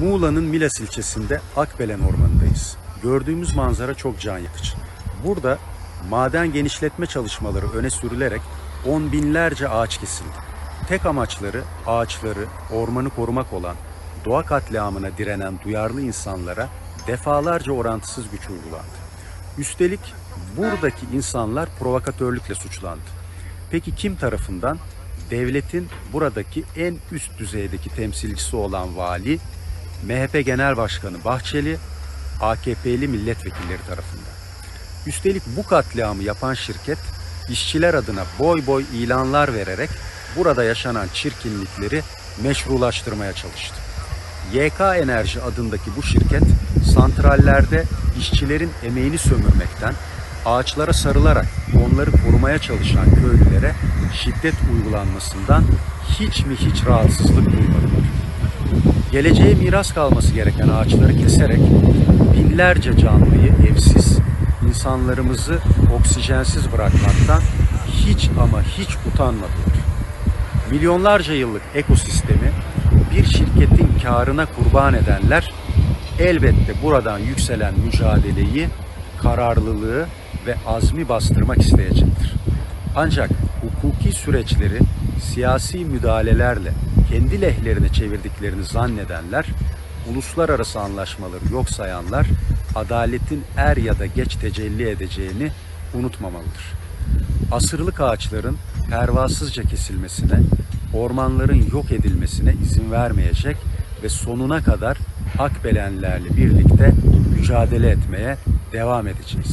Muğla'nın Milas ilçesinde Akbelen Ormanı'ndayız. Gördüğümüz manzara çok can yakıcı. Burada maden genişletme çalışmaları öne sürülerek on binlerce ağaç kesildi. Tek amaçları ağaçları, ormanı korumak olan doğa katliamına direnen duyarlı insanlara defalarca orantısız güç uygulandı. Üstelik buradaki insanlar provokatörlükle suçlandı. Peki kim tarafından? Devletin buradaki en üst düzeydeki temsilcisi olan vali, MHP Genel Başkanı Bahçeli, AKP'li milletvekilleri tarafından. Üstelik bu katliamı yapan şirket işçiler adına boy boy ilanlar vererek burada yaşanan çirkinlikleri meşrulaştırmaya çalıştı. YK Enerji adındaki bu şirket santrallerde işçilerin emeğini sömürmekten, ağaçlara sarılarak onları korumaya çalışan köylülere şiddet uygulanmasından hiç mi hiç rahatsızlık duymadılar. Geleceğe miras kalması gereken ağaçları keserek binlerce canlıyı evsiz, insanlarımızı oksijensiz bırakmaktan hiç ama hiç utanmadılar. Milyonlarca yıllık ekosistemi bir şirketin karına kurban edenler elbette buradan yükselen mücadeleyi, kararlılığı ve azmi bastırmak isteyecektir. Ancak hukuki süreçleri siyasi müdahalelerle kendi lehlerine çevirdiklerini zannedenler, uluslararası anlaşmaları yok sayanlar adaletin er ya da geç tecelli edeceğini unutmamalıdır. Asırlık ağaçların pervasızca kesilmesine, ormanların yok edilmesine izin vermeyecek ve sonuna kadar Akbelenlerle birlikte mücadele etmeye devam edeceğiz.